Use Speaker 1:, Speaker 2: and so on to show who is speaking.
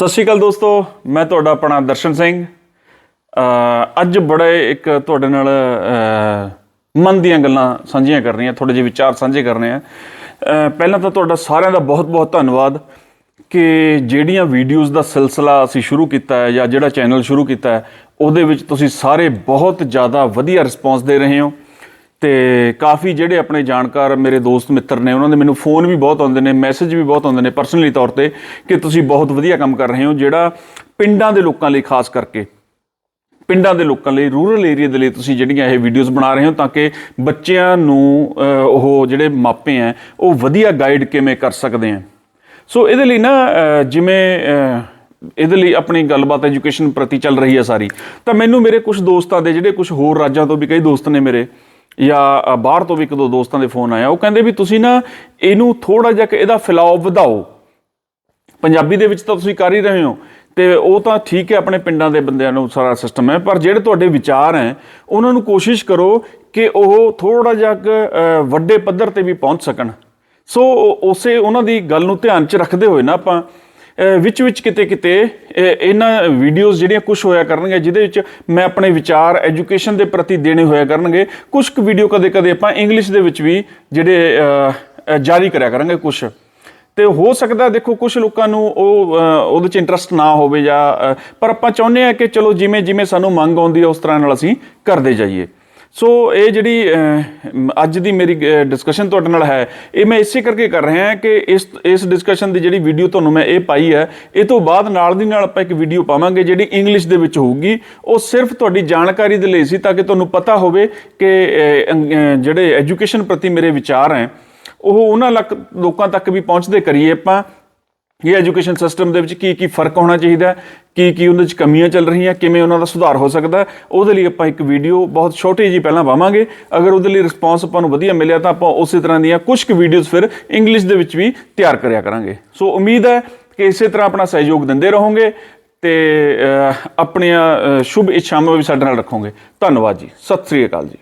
Speaker 1: ਸਤਿ ਸ਼੍ਰੀ ਅਕਾਲ ਦੋਸਤੋ ਮੈਂ ਤੁਹਾਡਾ ਆਪਣਾ ਦਰਸ਼ਨ ਸਿੰਘ। ਅੱਜ ਬੜੇ ਇੱਕ ਤੁਹਾਡੇ ਨਾਲ ਮਨ ਦੀਆਂ ਗੱਲਾਂ ਸਾਂਝੀਆਂ ਕਰਨੀਆਂ ਥੋੜੇ ਜਿਹੇ ਵਿਚਾਰ ਸਾਂਝੇ ਕਰਨੇ ਆ ਅ, ਪਹਿਲਾਂ ਤਾਂ ਤੁਹਾਡਾ ਸਾਰਿਆਂ ਦਾ ਬਹੁਤ-ਬਹੁਤ ਧੰਨਵਾਦ ਕਿ ਜਿਹੜੀਆਂ ਵੀਡੀਓਜ਼ ਦਾ ਸਿਲਸਿਲਾ ਅਸੀਂ ਸ਼ੁਰੂ ਕੀਤਾ ਹੈ ਜਾਂ ਜਿਹੜਾ ਚੈਨਲ ਸ਼ੁਰੂ ਕੀਤਾ ਹੈ ਉਹਦੇ ਵਿੱਚ ਤੁਸੀਂ ਸਾਰੇ ਬਹੁਤ ਜ਼ਿਆਦਾ ਵਧੀਆ ਰਿਸਪੌਂਸ ਦੇ ਰਹੇ ਹੋ। ਤੇ ਕਾਫੀ ਜਿਹੜੇ ਆਪਣੇ ਜਾਣਕਾਰ ਮੇਰੇ ਦੋਸਤ ਮਿੱਤਰ ਨੇ, ਉਹਨਾਂ ਦੇ ਮੈਨੂੰ ਫੋਨ ਵੀ ਬਹੁਤ ਆਉਂਦੇ ਨੇ ਮੈਸੇਜ ਵੀ ਬਹੁਤ ਆਉਂਦੇ ਨੇ ਪਰਸਨਲੀ ਤੌਰ ਤੇ ਕਿ ਤੁਸੀਂ ਬਹੁਤ ਵਧੀਆ ਕੰਮ ਕਰ ਰਹੇ ਹੋ, ਜਿਹੜਾ ਪਿੰਡਾਂ ਦੇ ਲੋਕਾਂ ਲਈ ਖਾਸ ਕਰਕੇ, ਪਿੰਡਾਂ ਦੇ ਲੋਕਾਂ ਲਈ ਰੂਰਲ ਏਰੀਆ ਦੇ ਲਈ ਤੁਸੀਂ ਜਿਹੜੀਆਂ ਇਹ ਵੀਡੀਓਜ਼ ਬਣਾ ਰਹੇ ਹੋ ਤਾਂ ਕਿ ਬੱਚਿਆਂ ਨੂੰ ਉਹ ਜਿਹੜੇ ਮਾਪੇ ਆ ਉਹ ਵਧੀਆ ਗਾਈਡ ਕਿਵੇਂ ਕਰ ਸਕਦੇ ਆ ਸੋ ਇਹਦੇ ਲਈ ਨਾ ਜਿਵੇਂ ਇਹਦੇ ਲਈ ਆਪਣੀ ਗੱਲਬਾਤ ਐਜੂਕੇਸ਼ਨ ਪ੍ਰਤੀ ਚੱਲ ਰਹੀ ਹੈ ਸਾਰੀ, ਤਾਂ ਮੈਨੂੰ ਮੇਰੇ ਕੁਝ ਦੋਸਤਾਂ ਦੇ, ਜਿਹੜੇ ਕੁਝ ਹੋਰ ਰਾਜਾਂ ਤੋਂ ਵੀ ਕਈ ਦੋਸਤ ਨੇ ਮੇਰੇ ਜਾਂ ਬਾਹਰ ਤੋਂ ਵੀ ਇੱਕ ਦੋ ਦੋਸਤਾਂ ਦੇ ਫੋਨ ਆਇਆ ਉਹ ਕਹਿੰਦੇ ਵੀ ਤੁਸੀਂ ਨਾ ਇਹਨੂੰ ਥੋੜਾ ਜਿਹਾ ਇਹਦਾ ਫੈਲਾਅ ਵਧਾਓ। ਪੰਜਾਬੀ ਦੇ ਵਿੱਚ ਤਾਂ ਤੁਸੀਂ ਕਰ ਹੀ ਰਹੇ ਹੋ। ਤੇ ਉਹ ਤਾਂ ਠੀਕ ਹੈ ਆਪਣੇ ਪਿੰਡਾਂ ਦੇ ਬੰਦਿਆਂ ਨੂੰ ਸਾਰਾ ਸਿਸਟਮ ਹੈ ਪਰ ਜਿਹੜੇ ਤੁਹਾਡੇ ਵਿਚਾਰ ਹੈ ਉਹਨਾਂ ਨੂੰ ਕੋਸ਼ਿਸ਼ ਕਰੋ ਕਿ ਉਹ ਥੋੜਾ ਜਿਹਾ ਕੁ, ਵੱਡੇ ਪੱਧਰ ਤੇ ਵੀ ਪਹੁੰਚ ਸਕਣ। ਸੋ ਉਸੇ ਉਹਨਾਂ ਦੀ ਗੱਲ ਨੂੰ ਧਿਆਨ 'ਚ ਰੱਖਦੇ ਹੋਏ ਨਾ ਆਪਾਂ ਵਿੱਚ ਵਿੱਚ ਕਿਤੇ ਕਿਤੇ ਇਹਨਾਂ ਵੀਡੀਓਜ਼ ਜਿਹੜੀਆਂ ਕੁਝ ਹੋਇਆ ਕਰਨਗੀਆਂ ਜਿਹਦੇ ਵਿੱਚ ਮੈਂ ਆਪਣੇ ਵਿਚਾਰ ਐਜੂਕੇਸ਼ਨ ਦੇ ਪ੍ਰਤੀ ਦੇਣੇ ਹੋਇਆ ਕਰਨਗੇ ਕੁਝ ਕੁ ਵੀਡੀਓ ਕਦੇ ਕਦੇ ਆਪਾਂ ਇੰਗਲਿਸ਼ ਦੇ ਵਿੱਚ ਵੀ ਜਿਹੜੇ ਜਾਰੀ ਕਰਿਆ ਕਰਾਂਗੇ ਕੁਝ ਤੇ ਹੋ ਸਕਦਾ ਦੇਖੋ ਕੁਝ ਲੋਕਾਂ ਨੂੰ ਉਹ ਉਹਦੇ ਚ ਇੰਟਰਸਟ ਨਾ ਹੋਵੇ ਜਾਂ ਪਰ ਆਪਾਂ ਚਾਹੁੰਦੇ ਆ ਕਿ ਚਲੋ ਜਿਵੇਂ ਜਿਵੇਂ ਸਾਨੂੰ ਮੰਗ ਆਉਂਦੀ ਹੈ, ਉਸ ਤਰ੍ਹਾਂ ਨਾਲ ਅਸੀਂ ਕਰਦੇ ਜਾਈਏ। ਸੋ ਇਹ ਜਿਹੜੀ ਅੱਜ ਦੀ ਮੇਰੀ ਡਿਸਕਸ਼ਨ ਤੁਹਾਡੇ ਨਾਲ ਹੈ, ਇਹ ਮੈਂ ਇਸੇ ਕਰਕੇ ਕਰ ਰਿਹਾ ਹਾਂ ਕਿ ਇਸ ਇਸ ਡਿਸਕਸ਼ਨ ਦੀ ਜਿਹੜੀ ਵੀਡੀਓ ਤੁਹਾਨੂੰ ਮੈਂ ਇਹ ਪਾਈ ਹੈ, ਇਹ ਤੋਂ ਬਾਅਦ ਨਾਲ ਦੀ ਨਾਲ ਆਪਾਂ ਇੱਕ ਵੀਡੀਓ ਪਾਵਾਂਗੇ ਜਿਹੜੀ ਇੰਗਲਿਸ਼ ਦੇ ਵਿੱਚ ਹੋਊਗੀ। ਉਹ ਸਿਰਫ ਤੁਹਾਡੀ ਜਾਣਕਾਰੀ ਦੇ ਲਈ ਸੀ ਤਾਂ ਕਿ ਤੁਹਾਨੂੰ ਪਤਾ ਹੋਵੇ ਕਿ ਜਿਹੜੇ ਐਜੂਕੇਸ਼ਨ ਪ੍ਰਤੀ ਮੇਰੇ ਵਿਚਾਰ ਹੈ, ਉਹ ਉਹਨਾਂ ਲੱਕ, ਲੋਕਾਂ ਤੱਕ ਵੀ ਪਹੁੰਚਦੇ ਕਰੀਏ ਆਪਾਂ। ਇਹ ਐਜੂਕੇਸ਼ਨ ਸਿਸਟਮ ਦੇ ਵਿੱਚ ਕੀ ਕੀ ਫ਼ਰਕ ਹੋਣਾ ਚਾਹੀਦਾ ਕੀ ਕੀ ਉਹਦੇ ਵਿੱਚ ਕਮੀਆਂ ਚੱਲ ਰਹੀਆਂ, ਕਿਵੇਂ ਉਹਨਾਂ ਦਾ ਸੁਧਾਰ ਹੋ ਸਕਦਾ ਉਹਦੇ ਲਈ ਆਪਾਂ ਇੱਕ ਵੀਡੀਓ ਬਹੁਤ ਛੋਟੀ ਜੀ ਪਹਿਲਾਂ ਪਾਵਾਂਗੇ। ਅਗਰ ਉਹਦੇ ਲਈ ਰਿਸਪੌਂਸ ਆਪਾਂ ਨੂੰ ਵਧੀਆ ਮਿਲਿਆ ਤਾਂ ਆਪਾਂ ਉਸੇ ਤਰ੍ਹਾਂ ਦੀਆਂ ਕੁਝ ਕੁ ਵੀਡੀਓਜ਼ ਫਿਰ ਇੰਗਲਿਸ਼ ਦੇ ਵਿੱਚ ਵੀ ਤਿਆਰ ਕਰਿਆ ਕਰਾਂਗੇ। ਸੋ ਉਮੀਦ ਹੈ ਕਿ ਇਸੇ ਤਰ੍ਹਾਂ ਆਪਣਾ ਸਹਿਯੋਗ ਦਿੰਦੇ ਰਹੋਗੇ ਤੇ ਆਪਣੀਆਂ ਸ਼ੁਭ ਇੱਛਾਵਾਂ ਵੀ ਸਾਡੇ ਨਾਲ ਰੱਖੋਗੇ। ਧੰਨਵਾਦ ਜੀ। ਸਤਿ ਸ੍ਰੀ ਅਕਾਲ ਜੀ।